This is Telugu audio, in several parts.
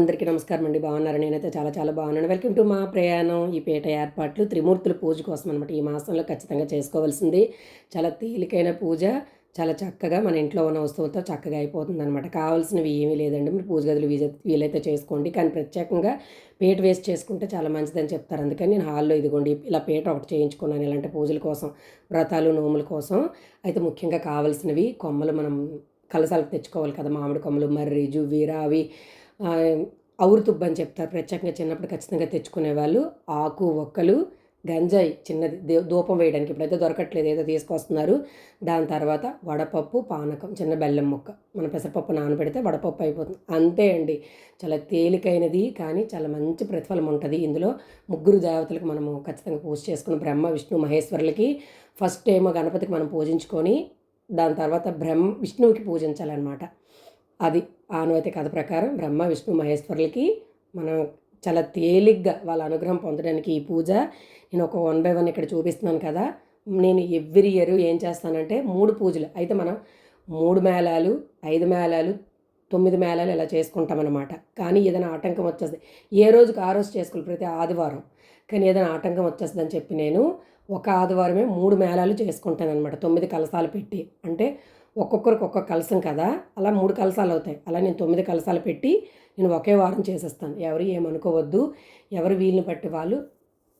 అందరికీ నమస్కారం అండి. బాగున్నారు? నేనైతే చాలా చాలా బాగున్నాను. వెల్కమ్ టు మా ప్రయాణం. ఈ పేట ఏర్పాట్లు త్రిమూర్తుల పూజ కోసం అనమాట ఈ మాసంలో ఖచ్చితంగా చేసుకోవాల్సింది. చాలా తేలికైన పూజ. చాలా చక్కగా మన ఇంట్లో ఉన్న వస్తువులతో చక్కగా అయిపోతుంది అనమాట కావాల్సినవి ఏమీ లేదండి. మీరు పూజ గదులు వీలైతే చేసుకోండి. కానీ ప్రత్యేకంగా పీట వేస్ట్ చేసుకుంటే చాలా మంచిదని చెప్తారు. అందుకని నేను హాల్లో ఇదిగోండి ఇలా పీట ఒకటి చేయించుకున్నాను. ఇలాంటి పూజల కోసం వ్రతాలు నోముల కోసం. అయితే ముఖ్యంగా కావాల్సినవి కొమ్మలు మనం కలసాలకు తెచ్చుకోవాలి కదా. మామిడి కొమ్మలు మర్రి జువ్వీర అవి అవురు తుబ్బని చెప్తారు. ప్రత్యేకంగా చిన్నప్పుడు ఖచ్చితంగా తెచ్చుకునేవాళ్ళు. ఆకు ఒక్కలు గంజాయి చిన్నది. దే ధూపం వేయడానికి ఇప్పుడైతే దొరకట్లేదు. ఏదో తీసుకొస్తున్నారు. దాని తర్వాత వడపప్పు పానకం చిన్న బెల్లం ముక్క. మన పెసరపప్పు నానబెడితే వడపప్పు అయిపోతుంది. అంతే అండి. చాలా తేలికైనది కానీ చాలా మంచి ప్రతిఫలం ఉంటుంది. ఇందులో ముగ్గురు దేవతలకు మనము ఖచ్చితంగా పూజ చేసుకుని బ్రహ్మ విష్ణు మహేశ్వరులకి ఫస్ట్ ఏమో గణపతికి మనం పూజించుకొని దాని తర్వాత బ్రహ్మ విష్ణువుకి పూజించాలన్నమాట. అది. ఆనవాయితీ కథ ప్రకారం బ్రహ్మ విష్ణు మహేశ్వరులకి మనం చాలా తేలిగ్గా వాళ్ళ అనుగ్రహం పొందడానికి ఈ పూజ. నేను ఒక వన్ బై వన్ ఇక్కడ చూపిస్తున్నాను కదా. నేను ఎవ్రీ ఇయర్ ఏం చేస్తానంటే మూడు పూజలు. అయితే మనం మూడు మేళాలు ఐదు మేళాలు తొమ్మిది మేళాలు ఇలా చేసుకుంటామన్నమాట. కానీ ఏదైనా ఆటంకం వచ్చేస్తుంది ఏ రోజుకి ఆ రోజు చేసుకోవాలి? ప్రతి ఆదివారం. కానీ ఏదైనా ఆటంకం వచ్చేస్తుందని చెప్పి నేను ఒక ఆదివారమే మూడు మేళాలు చేసుకుంటాను అనమాట తొమ్మిది కలసాలు పెట్టి. అంటే ఒక్కొక్కరికి ఒక్కొక్క కలసం కదా. అలా మూడు కలసాలు అవుతాయి. అలా నేను తొమ్మిది కలసాలు పెట్టి నేను ఒకే వారం చేసేస్తాను. ఎవరు ఏమనుకోవద్దు. ఎవరు వీళ్ళని బట్టి వాళ్ళు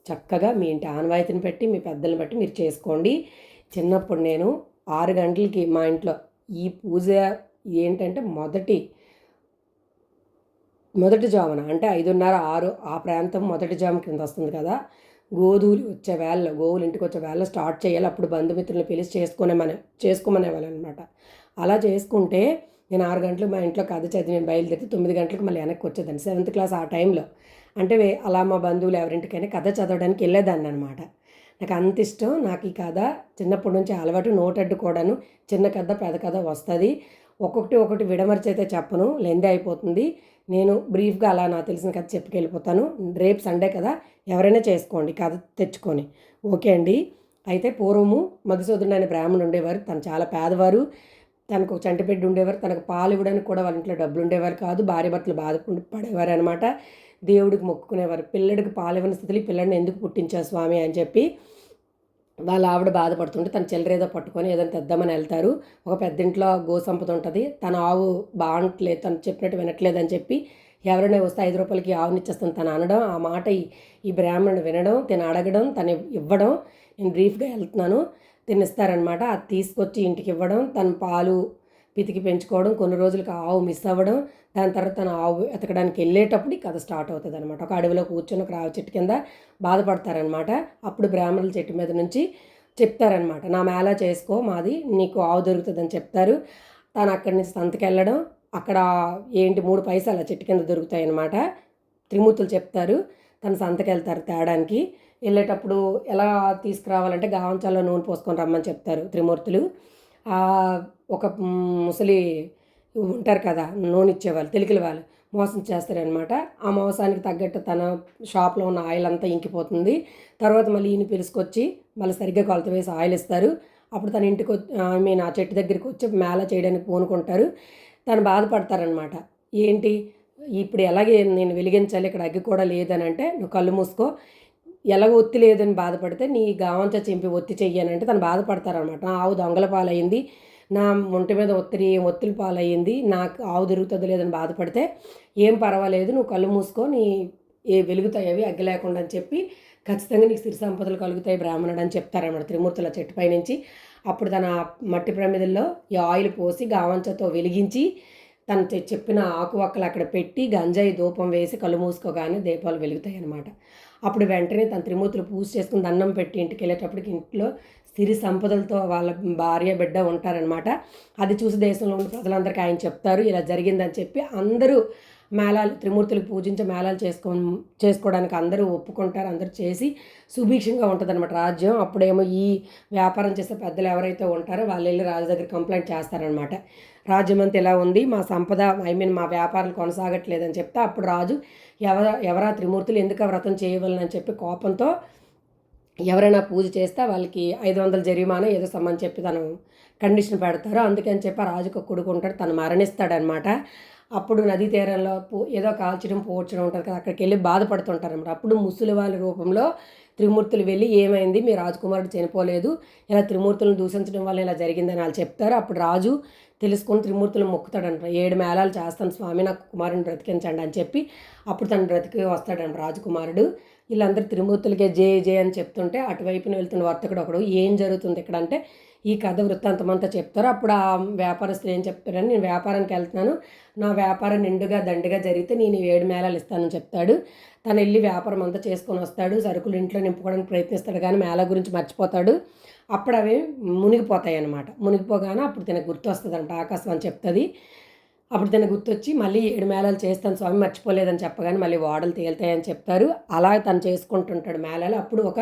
చక్కగా మీ ఇంటి ఆనవాయితీని పెట్టి మీ పెద్దలను బట్టి మీరు చేసుకోండి. చిన్నప్పుడు నేను ఆరు గంటలకి మా ఇంట్లో ఈ పూజ ఏంటంటే మొదటి మొదటి జామున అంటే ఐదున్నర ఆరు ఆ ప్రాంతం మొదటి జాము కింద వస్తుంది కదా. గోధువులు వచ్చే వేళ గోవులు ఇంటికి వచ్చే వేళ స్టార్ట్ చేయాలి. అప్పుడు బంధుమిత్రులను పిలిచి చేసుకునే మన చేసుకోమనేవాళ్ళు అలా చేసుకుంటే నేను ఆరు గంటలకు మా ఇంట్లో కథ చదివి నేను బయలుదేరి తొమ్మిది గంటలకు మళ్ళీ వెనక్కి వచ్చేదాన్ని. సెవెంత్ క్లాస్ ఆ టైంలో. అంటే అలా మా బంధువులు ఎవరింటికైనా కథ చదవడానికి వెళ్ళేదాన్ని అనమాట నాకు అంత ఇష్టం. నాకు ఈ కథ చిన్నప్పటి నుంచి అలవాటు. నోటడ్డు కూడాను చిన్న కథ పెద్ద కథ వస్తుంది. ఒక్కొక్కటి ఒకటి విడమర్చి అయితే చెప్పను. లెందే అయిపోతుంది. నేను బ్రీఫ్గా అలా నాకు తెలిసిన కథ చెప్పుకెళ్ళిపోతాను. రేపు సండే కదా ఎవరైనా చేసుకోండి కథ తెచ్చుకొని. ఓకే అండి. అయితే పూర్వము మధుసూదనుడు అనే బ్రాహ్మణుడు ఉండేవారు. తను చాలా పేదవారు. తనకు ఒక ఉండేవారు. తనకు పాలు ఇవ్వడానికి కూడా వాళ్ళ ఇంట్లో డబ్బులు ఉండేవారు కాదు. భార్య భర్తలు బాధపడి పడేవారు అనమాట దేవుడికి మొక్కుకునేవారు. పిల్లడికి పాలు ఇవ్వని స్థితిలో పిల్లడిని ఎందుకు పుట్టించారు స్వామి అని చెప్పి వాళ్ళ ఆవిడ బాధపడుతుంటే తన చిల్లరేదో పట్టుకొని ఏదైనా తెద్దామని వెళ్తారు. ఒక పెద్దింట్లో గో సంపద ఉంటుంది. తన ఆవు బాగుంటలేదు తను చెప్పినట్టు వినట్లేదని చెప్పి ఎవరైనా వస్తే ఐదు రూపాయలకి ఆవునిచ్చేస్తాను తను అనడం ఆ మాట ఈ బ్రాహ్మణుడు వినడం తిన అడగడం తను ఇవ్వడం. నేను బ్రీఫ్గా వెళ్తున్నాను. తినిస్తారనమాట అది తీసుకొచ్చి ఇంటికి ఇవ్వడం. తన పాలు పితికి పెంచుకోవడం కొన్ని రోజులకు ఆవు మిస్ అవ్వడం దాని తర్వాత తన ఆవు ఎతకడానికి వెళ్ళేటప్పుడు కథ స్టార్ట్ అవుతుంది అనమాట ఒక అడవిలో కూర్చొని ఒక రావి చెట్టు కింద బాధపడతారనమాట అప్పుడు బ్రాహ్మణుల చెట్టు మీద నుంచి చెప్తారనమాట నా మేళా చేసుకో మాది నీకు ఆవు దొరుకుతుందని చెప్తారు. తను అక్కడి నుంచి సంతకెళ్ళడం అక్కడ ఏంటి మూడు పైసలు చెట్టు కింద దొరుకుతాయి అనమాట త్రిమూర్తులు చెప్తారు తను సంతకెళ్తారు తేడానికి. వెళ్ళేటప్పుడు ఎలా తీసుకురావాలంటే గావంచాల్లో నూనె పోసుకొని రమ్మని చెప్తారు త్రిమూర్తులు. ఒక ముసలి ఉంటారు కదా నూనె ఇచ్చేవాళ్ళు తెలికల వాళ్ళు మోసం చేస్తారనమాట ఆ మోసానికి తగ్గట్టు తన షాప్లో ఉన్న ఆయిల్ అంతా ఇంకిపోతుంది. తర్వాత మళ్ళీ ఈయన పిలుచుకొచ్చి మళ్ళీ సరిగ్గా కొలత వేసి ఆయిల్ ఇస్తారు. అప్పుడు తన ఇంటికి ఐ మీన్ ఆ చెట్టు దగ్గరికి వచ్చి మేళ చేయడానికి పూనుకుంటారు. తను బాధపడతారనమాట ఏంటి? ఇప్పుడు ఎలాగే నేను వెలిగించాలి ఇక్కడ అగ్గి కూడా లేదని అంటే నువ్వు కళ్ళు మూసుకో. ఎలాగ ఒత్తి లేదని బాధపడితే నీ గావంచ చింపి ఒత్తి చెయ్యనంటే తను బాధపడతారనమాట ఆవు దొంగల పాలైంది. నా ఒంటి మీద ఒత్తిడి ఒత్తిడి పాలయ్యింది. నాకు ఆవు తిరుగుతుంది లేదని బాధపడితే ఏం పర్వాలేదు నువ్వు కళ్ళు మూసుకొని ఏ వెలుగుతాయి అవి అగ్గి లేకుండా అని చెప్పి ఖచ్చితంగా నీకు సిరి సంపదలు కలుగుతాయి బ్రాహ్మణుడు అని చెప్తారన్నమాట త్రిమూర్తుల చెట్టు నుంచి. అప్పుడు తన మట్టి ప్రమిదల్లో ఈ ఆయిల్ పోసి గావంచతో వెలిగించి తను చెప్పిన ఆకు వక్కలు అక్కడ పెట్టి గంజాయి ధూపం వేసి కళ్ళు మూసుకోగానే దీపాలు వెలుగుతాయి అనమాట అప్పుడు వెంటనే తన త్రిమూర్తులు పూజ చేసుకుని దండం పెట్టి ఇంటికి వెళ్ళేటప్పటికి ఇంట్లో సిరి సంపదలతో వాళ్ళ భార్య బిడ్డ ఉంటారనమాట అది చూసి దేశంలో ఉన్న ప్రజలందరికీ ఆయన చెప్తారు ఇలా జరిగిందని చెప్పి అందరూ మేళాలు త్రిమూర్తులకు పూజించే మేళాలు చేసుకో చేసుకోవడానికి అందరూ ఒప్పుకుంటారు అందరూ చేసి సుభిక్షంగా ఉంటుంది అనమాట రాజ్యం. అప్పుడేమో ఈ వ్యాపారం చేసే పెద్దలు ఎవరైతే ఉంటారో వాళ్ళు వెళ్ళి రాజు దగ్గర కంప్లైంట్ చేస్తారనమాట రాజ్యం అంతా ఇలా ఉంది మా సంపద ఐ మీన్ మా వ్యాపారాలు కొనసాగట్లేదని చెప్తే అప్పుడు రాజు ఎవర ఎవరా త్రిమూర్తులు ఎందుకు వ్రతం చేయవలనని చెప్పి కోపంతో ఎవరైనా పూజ చేస్తే వాళ్ళకి ఐదు వందల జరిమానా ఏదో సమ్మని చెప్పి తను కండిషన్ పెడతారు. అందుకని చెప్పి ఆ రాజుకు కొడుకుంటాడు తను మరణిస్తాడనమాట. అప్పుడు నదీ తీరంలో పో ఏదో కాల్చడం పోడ్చడం ఉంటుంది కదా అక్కడికి వెళ్ళి బాధపడుతుంటారు అనమాట. అప్పుడు ముసలి వాళ్ళ రూపంలో త్రిమూర్తులు వెళ్ళి ఏమైంది మీ రాజకుమారుడు చనిపోలేదు ఇలా త్రిమూర్తులను దూషించడం వల్ల ఇలా జరిగిందని వాళ్ళు చెప్తారు. అప్పుడు రాజు తెలుసుకొని త్రిమూర్తులు మొక్కుతాడంట ఏడు మేళాలు చేస్తాను స్వామి నాకు కుమారుని బ్రతికించండి అని చెప్పి అప్పుడు తను బ్రతికి వస్తాడంట రాజకుమారుడు. వీళ్ళందరూ త్రిమూర్తులకే జే జే అని చెప్తుంటే అటువైపున వెళ్తున్న వర్తకుడు ఒకడు ఏం జరుగుతుంది ఇక్కడ? అంటే ఈ కథ వృత్తాంతం అంతా చెప్తారు. అప్పుడు ఆ వ్యాపారస్తులు ఏం చెప్తారని నేను వ్యాపారానికి వెళ్తున్నాను. నా వ్యాపారం నిండుగా దండుగా జరిగితే నేను ఏడు మేళాలు ఇస్తానని చెప్తాడు. తను వెళ్ళి వ్యాపారం అంతా చేసుకొని వస్తాడు. సరుకులు ఇంట్లో నింపుకోవడానికి ప్రయత్నిస్తాడు కానీ మేళ గురించి మర్చిపోతాడు. అప్పుడు అవి మునిగిపోతాయి అనమాట మునిగిపోగానే అప్పుడు తనకు గుర్తు అంట ఆకాశం చెప్తుంది. అప్పుడు తన గుర్తొచ్చి మళ్ళీ ఏడు మేళాలు చేస్తాను స్వామి మర్చిపోలేదని చెప్పగానే మళ్ళీ వాడలు తేలుతాయని చెప్తారు. అలా తను చేసుకుంటుంటాడు మేళాలు. అప్పుడు ఒక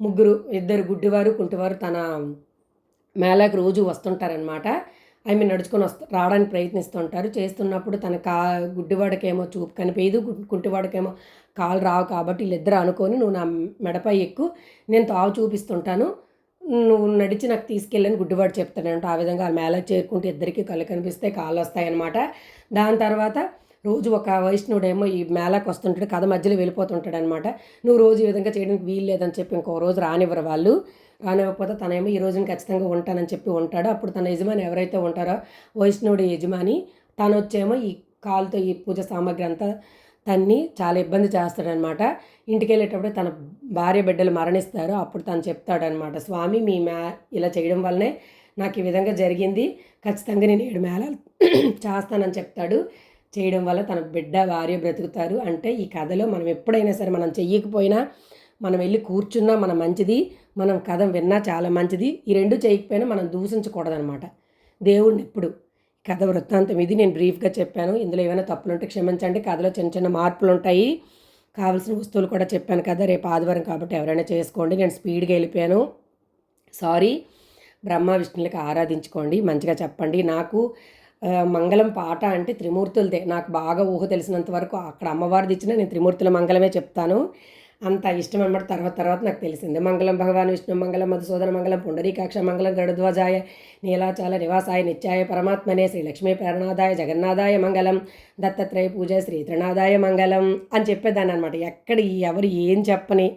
ముగ్గురు ఇద్దరు గుడ్డివారు కుంటివారు తన మేళాకి రోజు వస్తుంటారనమాట ఆమె నడుచుకొని వస్తు రావడానికి ప్రయత్నిస్తుంటారు. చేస్తున్నప్పుడు తన కా గుడ్డివాడికేమో చూపు కనిపించదు కుంటివాడికేమో కాలు రావు కాబట్టి వీళ్ళిద్దరు అనుకొని నువ్వు నా మెడపై ఎక్కువ నేను తావు చూపిస్తుంటాను. నువ్వు నడిచి నాకు తీసుకెళ్ళని గుడ్డివాడు చెప్తాడంట. ఆ విధంగా ఆ మేళ చేరుకుంటే ఇద్దరికి కళ్ళు కనిపిస్తే కాళ్ళు వస్తాయన్నమాట. దాని తర్వాత రోజు ఒక వైష్ణవుడేమో ఈ మేళకు వస్తుంటాడు కథ మధ్యలో వెళ్ళిపోతుంటాడు అనమాట నువ్వు రోజు ఈ విధంగా చేయడానికి వీలు లేదని చెప్పి ఇంకో రోజు రానివ్వరు వాళ్ళు. కానివ్వకపోతే తనేమో ఈ రోజున ఖచ్చితంగా ఉంటానని చెప్పి ఉంటాడు. అప్పుడు తన యజమాని ఎవరైతే ఉంటారో వైష్ణవుడి యజమాని తను వచ్చేమో ఈ కాలుతో ఈ పూజ సామాగ్రి అంతా తన్ని చాలా ఇబ్బంది చేస్తాడనమాట. ఇంటికి వెళ్ళేటప్పుడు తన భార్య బిడ్డలు మరణిస్తారు. అప్పుడు తను చెప్తాడనమాట స్వామి మీ మే ఇలా చేయడం వల్లనే నాకు ఈ విధంగా జరిగింది. ఖచ్చితంగా నేను ఏడు మేళాలు చేస్తానని చెప్తాడు. చేయడం వల్ల తన బిడ్డ భార్య బ్రతుకుతారు. అంటే ఈ కథలో మనం ఎప్పుడైనా సరే మనం చెయ్యకపోయినా మనం వెళ్ళి కూర్చున్నా మన మంచిది. మనం కథ విన్నా చాలా మంచిది. ఈ రెండు చేయకపోయినా మనం దూషించకూడదనమాట దేవుడిని ఎప్పుడు. కథ వృత్తాంతం ఇది నేను బ్రీఫ్గా చెప్పాను. ఇందులో ఏమైనా తప్పులు ఉంటే క్షమించండి. కథలో చిన్న చిన్న మార్పులు ఉంటాయి కావాల్సిన వస్తువులు కూడా చెప్పాను కదా రేపు ఆదివారం కాబట్టి ఎవరైనా చేసుకోండి. నేను స్పీడ్గా వెళ్ళిపోయాను. సారీ. బ్రహ్మ విష్ణులకి ఆరాధించుకోండి. మంచిగా చెప్పండి. నాకు మంగళం పాట అంటే త్రిమూర్తులదే. నాకు బాగా ఊహ తెలిసినంత వరకు అక్కడ అమ్మవారిది ఇచ్చిన నేను త్రిమూర్తుల మంగళమే చెప్తాను. అంత ఇష్టం అనమాట తర్వాత తర్వాత నాకు తెలిసింది. మంగళం భగవాన్ విష్ణు మంగళం మధుసూదన మంగళం పుండరీకాక్ష మంగళం గరుధ్వజాయ నీలాచాల నివాసాయ నిత్యాయ పరమాత్మనే శ్రీ లక్ష్మీ ప్రణాదాయ జగన్నాథాయ మంగళం దత్తాత్రేయ పూజ శ్రీ త్రిణాదాయ మంగళం అని చెప్పేదాన్ని అనమాట ఎక్కడ ఎవరు ఏం చెప్పని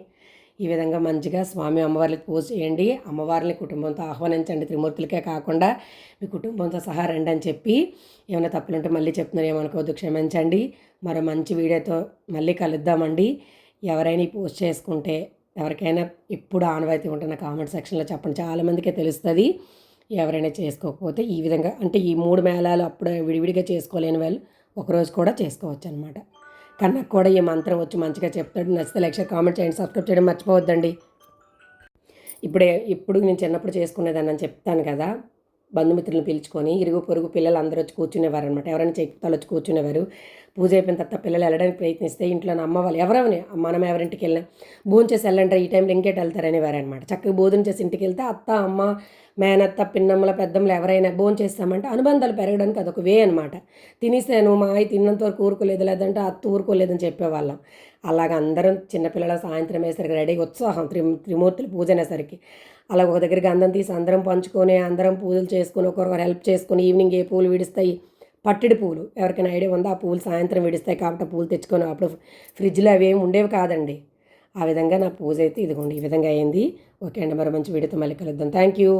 ఈ విధంగా మంచిగా స్వామి అమ్మవారికి పూజ చేయండి. అమ్మవారిని కుటుంబంతో ఆహ్వానించండి. త్రిమూర్తులకే కాకుండా మీ కుటుంబంతో సహా రండి అని చెప్పి ఏమైనా తప్పులుంటే మళ్ళీ చెప్తున్నారు ఏమనుకోవద్దు క్షమించండి. మరో మంచి వీడియోతో మళ్ళీ కలుద్దామండి. ఎవరైనా పోస్ట్ చేసుకుంటే ఎవరికైనా ఇప్పుడు ఆనవాయితీ ఉంటున్న కామెంట్ సెక్షన్లో చెప్పండి. చాలామందికే తెలుస్తుంది. ఎవరైనా చేసుకోకపోతే ఈ విధంగా అంటే ఈ మూడు మేళాలు అప్పుడు విడివిడిగా చేసుకోలేని వాళ్ళు ఒకరోజు కూడా చేసుకోవచ్చు అనమాట కన్నకు కూడా ఈ మంత్రం వచ్చి మంచిగా చెప్తాడు. నచ్చితే లక్ష కామెంట్ చేయండి. సబ్స్క్రైబ్ చేయడం మర్చిపోవద్దండి. ఇప్పుడే ఇప్పుడు నేను చిన్నప్పుడు చేసుకునేదాన్ని అని చెప్తాను కదా. బంధుమిత్రులను పిలుచుకొని ఇరుగు పొరుగు పిల్లలు అందరూ వచ్చి కూర్చునేవారు అనమాట ఎవరైనా చెప్తాలు వచ్చి కూర్చునేవారు. పూజ అయిపోయిన తర్వాత పిల్లలు వెళ్ళడానికి ప్రయత్నిస్తే ఇంట్లో అమ్మ వాళ్ళు ఎవరవని మనం ఎవరింటికి వెళ్ళినా భోజనం చేసి వెళ్ళంటారు ఈ టైంలో ఇంకేటి వెళ్తారని అనమాట చక్కగా భోజనం చేసి ఇంటికి వెళ్తే అత్త అమ్మ మేనత్త పిన్నమ్మల పెద్దమ్మలు ఎవరైనా భోజనం చేస్తామంటే అనుబంధాలు పెరగడానికి అదొక వే అనమాట తినేసాను మా అయి తిన్నంత వరకు ఊరుకోలేదు లేదంటే అత్త ఊరుకోలేదని చెప్పేవాళ్ళం. అలాగ అందరం చిన్నపిల్లల సాయంత్రం వేసరికి రెడీ ఉత్సాహం త్రి త్రిమూర్తులు పూజ అనేసరికి అలా ఒక దగ్గరికి అందరం తీసి అందరం పంచుకొని అందరం పూజలు చేసుకొని ఒకరొకరు హెల్ప్ చేసుకొని ఈవినింగ్ ఏ పూలు విడుస్తాయి? పట్టిడి పూలు. ఎవరికైనా ఐడియా ఉందో? ఆ పూలు సాయంత్రం విడుస్తాయి కాబట్టి పూలు తెచ్చుకొని అప్పుడు ఫ్రిడ్జ్లో అవి ఏమి ఉండేవి కాదండి. ఆ విధంగా నా పూజ అయితే ఇదిగోండి ఈ విధంగా అయింది. ఓకే అండి మరి మంచి వీడియోతో మళ్ళీ కలుద్దాం. Thank you